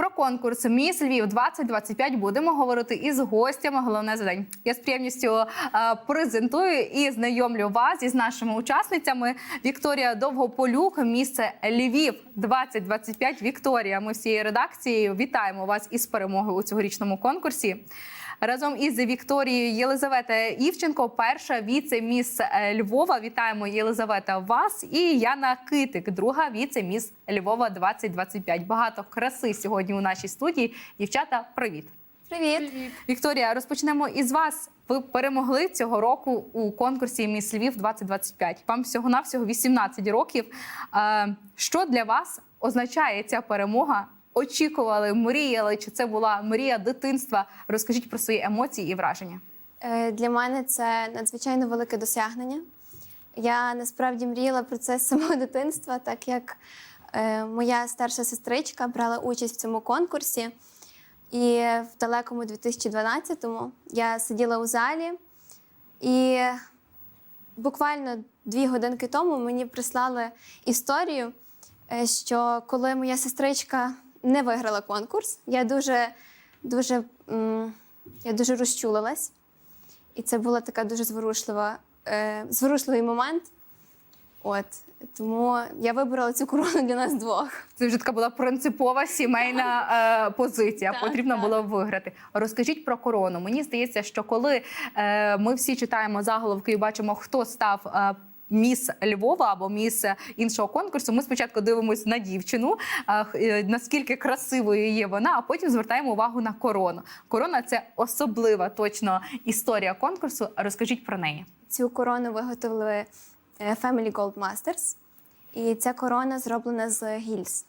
Про конкурс Міс Львів 2025 будемо говорити із гостями. Головне за. Я з приємністю е, презентую і знайомлю вас із нашими учасницями. Вікторія Довгополюк, місце Львів 2025. Вікторія, ми всією редакцією вітаємо вас із перемогою у цьогорічному конкурсі. Разом із Вікторією Єлизавета Івченко, перша віце-міс е, Львова. Вітаємо Єлизавета вас і Яна Китик, друга віце-міс Львова 2025. Багато краси сьогодні у нашій студії. Дівчата, привіт! Привіт. Вікторія, розпочнемо із вас. Ви перемогли цього року у конкурсі Міс Львів 2025. Вам всього навсього 18 років. Е, Що для вас означає ця перемога? Очікували, мріяли? Чи це була мрія дитинства? Розкажіть про свої емоції і враження. Е, Для мене це надзвичайно велике досягнення. Я насправді мріяла про це з самого дитинства, так як е, моя старша сестричка брала участь в цьому конкурсі. І в далекому 2012-му я сиділа у залі, і буквально дві годинки тому мені прислали історію, е, що коли моя сестричка не виграла конкурс, я дуже, дуже, я дуже розчулилась. І це була така дуже зворушлива, е, зворушливий момент. От тому я вибрала цю корону для нас двох. Це вже така була принципова сімейна е, позиція. Так, Потрібно так. було виграти. Розкажіть про корону. Мені здається, що коли е, ми всі читаємо заголовки і бачимо, хто став. Е, Міс Львова або міс іншого конкурсу. Ми спочатку дивимося на дівчину, е, наскільки красивою є вона, а потім звертаємо увагу на корону. Корона це особлива точно історія конкурсу. Розкажіть про неї. Цю корону виготовили е, Family Gold Masters. І ця корона зроблена з гільз.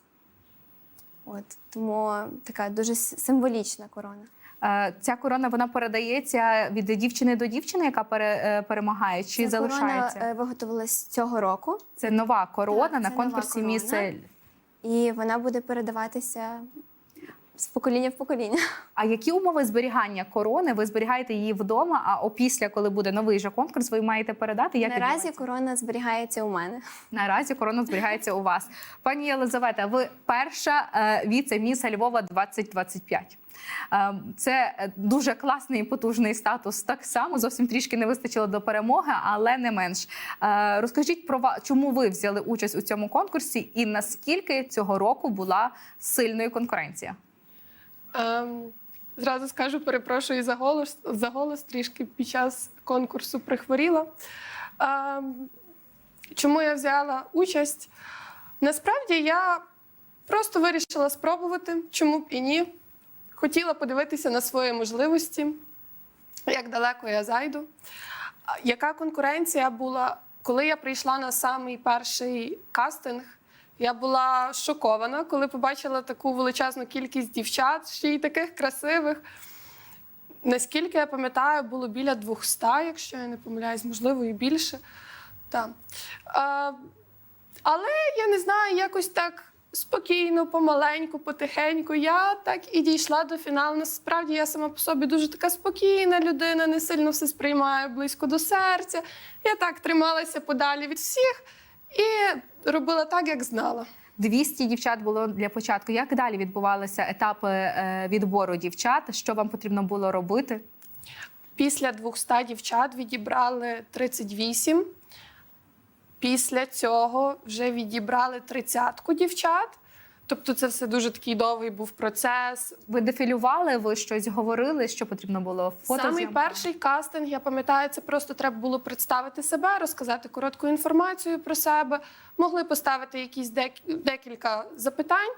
От, тому така дуже символічна корона. Е, Ця корона вона передається від дівчини до дівчини, яка пере, е, перемагає, чи Ця залишається? корона е, виготовилась цього року, Це нова корона Так, на конкурсі міс. корона. і вона буде передаватися з покоління в покоління. А які умови зберігання корони? Ви зберігаєте її вдома? А опісля, коли буде новий же конкурс, ви маєте передати? Як Наразі корона зберігається у мене. наразі корона зберігається у вас. Пані Єлизавета, ви перша е, віце-міса Львова 2025. Е, Це е, дуже класний і потужний статус. Так само зовсім трішки не вистачило до перемоги, але не менш. Розкажіть про ва- чому ви взяли участь у цьому конкурсі, і наскільки цього року була сильною конкуренція? Ем, зразу скажу, перепрошую за голос, за голос трішки під час конкурсу прихворіла. Ем, чому я взяла участь? Насправді я просто вирішила спробувати, чому б і ні. Хотіла подивитися на свої можливості, як далеко я зайду. Яка конкуренція була, коли я прийшла на самий перший кастинг? Я була шокована, коли побачила таку величезну кількість дівчат, ще й таких красивих. Наскільки я пам'ятаю, було біля 200, якщо я не помиляюсь, можливо, і більше. Так. А, але я не знаю, якось так спокійно, помаленьку, потихеньку. Я так і дійшла до фіналу. Насправді я сама по собі дуже така спокійна людина, не сильно все сприймаю близько до серця. Я так трималася подалі від всіх і робила так, як знала. 200 дівчат було для початку. Як далі відбувалися етапи е, відбору дівчат? Що вам потрібно було робити? Після 200 дівчат відібрали 38. Після цього вже відібрали тридцятку дівчат. Тобто це все дуже такий довгий був процес. Ви дефілювали, ви щось говорили, що потрібно було фото. Самий перший кастинг, я пам'ятаю, це просто треба було представити себе, розказати коротку інформацію про себе. Могли поставити якісь дек- декілька запитань.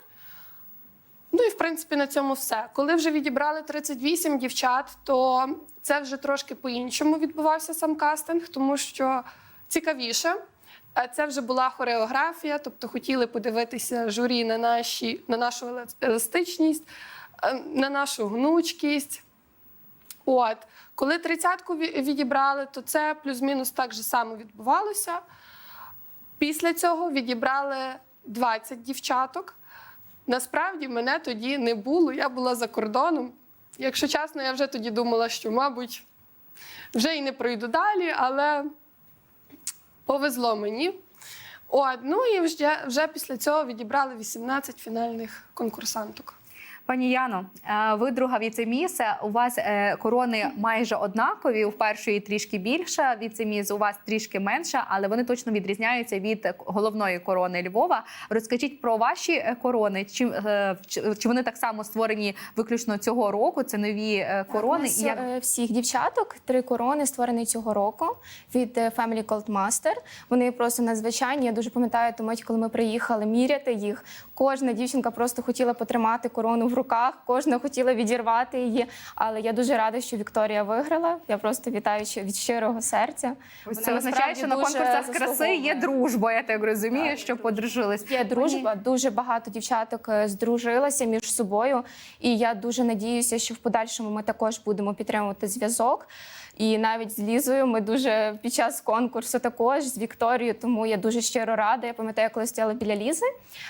Ну і в принципі на цьому все. Коли вже відібрали 38 дівчат, то це вже трошки по-іншому відбувався сам кастинг, тому що цікавіше. Е, Це вже була хореографія, тобто хотіли подивитися журі на, наші, на нашу еластичність, е, на нашу гнучкість. От, коли тридцятку відібрали, то це плюс-мінус так же само відбувалося. Після цього відібрали 20 дівчаток. Насправді мене тоді не було, я була за кордоном. Якщо чесно, я вже тоді думала, що, мабуть, вже і не пройду далі, але повезло мені. От, ну і вже, вже після цього відібрали 18 фінальних конкурсанток. Пані Яно, е, ви друга віцеміс. У вас е, корони майже однакові. У першої трішки більша віцеміс, у вас трішки менша, але вони точно відрізняються від головної корони Львова. Розкажіть про ваші е, корони. Чи, чи, вони так само створені виключно цього року? Це нові е, У корони? нас, І як- всіх дівчаток три корони створені цього року від Family Gold Master. Вони просто надзвичайні. Я дуже пам'ятаю мить, коли ми приїхали міряти їх. Кожна дівчинка просто хотіла потримати корону в руках, кожна хотіла відірвати її. Але я дуже рада, що Вікторія виграла. Я просто вітаю від щирого серця. Ось Вона це означає, що на конкурсах краси є дружба. Я так розумію, що подружились. Є дружба, дуже багато дівчаток е, здружилися між собою, і я дуже надіюся, що в подальшому ми також будемо підтримувати зв'язок. І навіть з Лізою ми дуже під час конкурсу також з Вікторією, тому я дуже щиро рада. Я пам'ятаю, коли стояла біля Лізи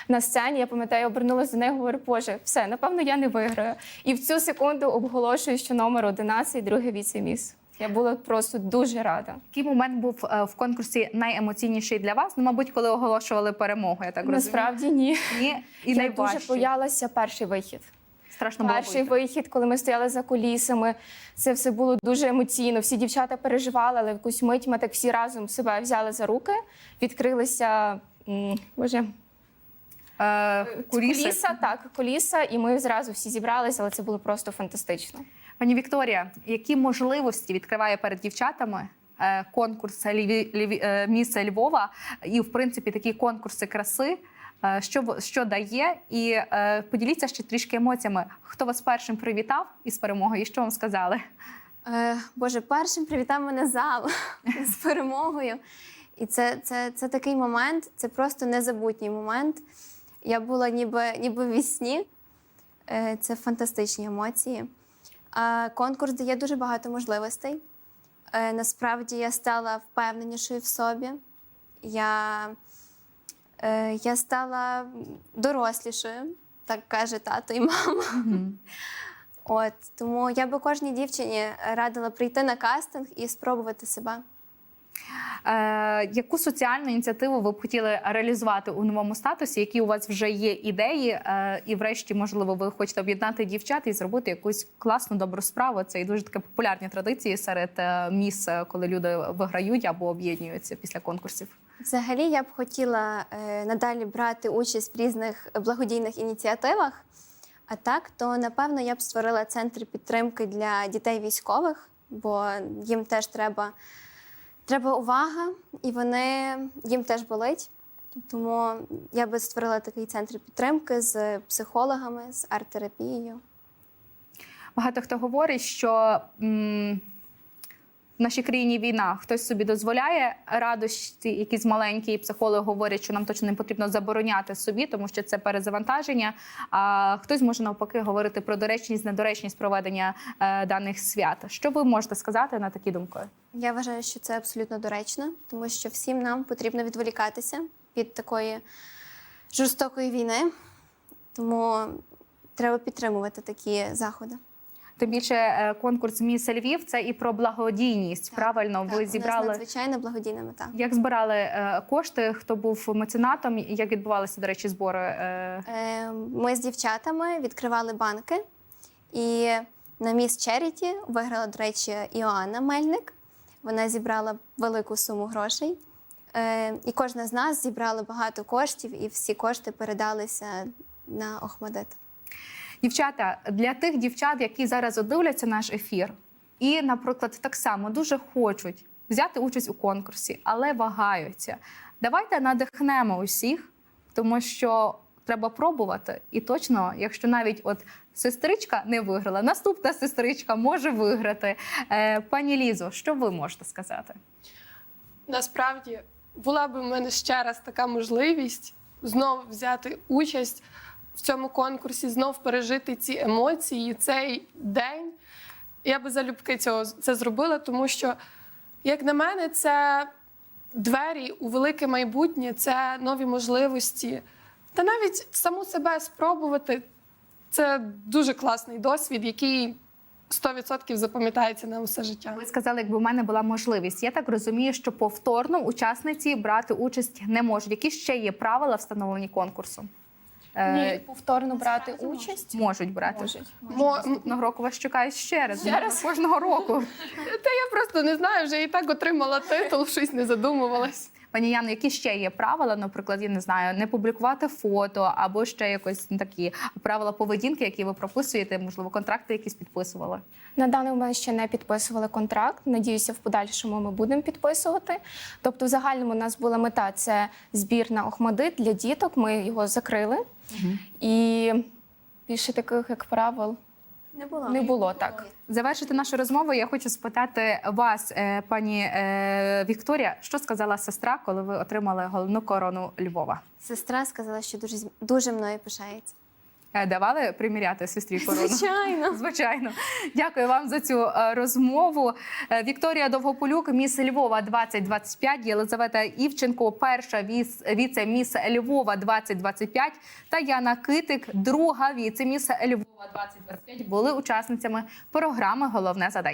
на сцені. Я пам'ятаю, обернулася до неї, говорю, Боже, все, напевно, я не виграю. І в цю секунду оголошую, що номер 11 – другий віцеміс. Я була просто дуже рада. Який момент був е, в конкурсі найемоційніший для вас? Ну, мабуть, коли оголошували перемогу, я так розумію. Насправді ні. Ні, і я найважчий. дуже боялася перший вихід. Страшно було Перший вийти. вихід, коли ми стояли за кулісами, це все було дуже емоційно. Всі дівчата переживали, але в якусь мить ми так всі разом себе взяли за руки, відкрилися. Боже, Е, куліси. куліса, так, куліса, і ми зразу всі зібралися, але це було просто фантастично. Пані Вікторія, які можливості відкриває перед дівчатами е, конкурс е, міса Львова і, в принципі, такі конкурси краси? Е, Що, що дає? І е, поділіться ще трішки емоціями. Хто вас першим привітав із перемогою і що вам сказали? Е, Боже, першим привітав мене зал з перемогою. І це, це, це такий момент, це просто незабутній момент. Я була ніби, ніби в вісні. Е, Це фантастичні емоції. Конкурс дає дуже багато можливостей. Е, Насправді я стала впевненішою в собі. Я, е, я стала дорослішою, так каже тато і мама. От тому я би кожній дівчині радила прийти на кастинг і спробувати себе. Е, яку соціальну ініціативу ви б хотіли реалізувати у новому статусі? Які у вас вже є ідеї? Е, і, врешті, можливо, ви хочете об'єднати дівчат і зробити якусь класну добру справу? Це і дуже таке популярні традиції серед е, міс, коли люди виграють або об'єднуються після конкурсів. Взагалі, я б хотіла надалі брати участь в різних благодійних ініціативах. А так, то напевно я б створила центр підтримки для дітей військових, бо їм теж треба, треба увага, і вони їм теж болить. Тому я би створила такий центр підтримки з психологами, з арт-терапією. Багато хто говорить, що м, в нашій країні війна хтось собі дозволяє радості, якісь маленькі психологи говорять, що нам точно не потрібно забороняти собі, тому що це перезавантаження. А хтось може навпаки говорити про доречність, недоречність проведення е, даних свят. Що ви можете сказати на такі думки? Я вважаю, що це абсолютно доречно, тому що всім нам потрібно відволікатися від такої жорстокої війни. Тому треба підтримувати такі заходи. Тим більше е, конкурс Міс Львів це і про благодійність. Так, Правильно, Так, ви у нас зібрали. надзвичайно благодійна мета. Як збирали е, кошти? Хто був меценатом? Як відбувалися, до речі, збори? Е, Е, Ми з дівчатами відкривали банки, і на міс Черіті виграла, до речі, Іоанна Мельник. Вона зібрала велику суму грошей. Е, І кожна з нас зібрала багато коштів, і всі кошти передалися на Охмадит. Дівчата, для тих дівчат, які зараз дивляться наш ефір, і, наприклад, так само дуже хочуть взяти участь у конкурсі, але вагаються. Давайте надихнемо усіх, тому що треба пробувати. І точно, якщо навіть от сестричка не виграла, наступна сестричка може виграти. Е, пані Лізо, що ви можете сказати? Насправді була б у мене ще раз така можливість знов взяти участь в цьому конкурсі, знов пережити ці емоції, цей день. Я би залюбки цього це зробила, тому що, як на мене, це двері у велике майбутнє, це нові можливості. Та навіть саму себе спробувати це дуже класний досвід, який 100% запам'ятається на усе життя. Ви сказали, якби в мене була можливість. Я так розумію, що повторно учасниці брати участь не можуть. Які ще є правила встановлені конкурсу? Е, повторно брати участь. Можуть брати. Можуть. Мо- Наступного року вас чекає ще раз. Ще раз? Кожного року. Та я просто не знаю, вже і так отримала титул, щось не задумувалась. Пані Яно, які ще є правила, наприклад, я не знаю, не публікувати фото або ще якось ну, такі правила поведінки, які ви прописуєте, можливо, контракти якісь підписували. На даний момент ще не підписували контракт. Надіюся, в подальшому ми будемо підписувати. Тобто, в загальному у нас була мета це збір на Охмадит для діток. Ми його закрили. І більше таких, як правил, Не було. не було так. Завершити нашу розмову. Я хочу спитати вас, е, пані е, Вікторія, що сказала сестра, коли ви отримали головну корону Львова? Сестра сказала, що дуже з- дуже мною пишається. Е, Давали приміряти сестрі корону? Звичайно. Звичайно, дякую вам за цю е, розмову. Е, Вікторія Довгополюк, міс Львова 2025, Єлизавета Івченко, перша віце-міс Львова 2025 та Яна Китик, друга віце-міс Львова 2025 були учасницями програми Головне за день.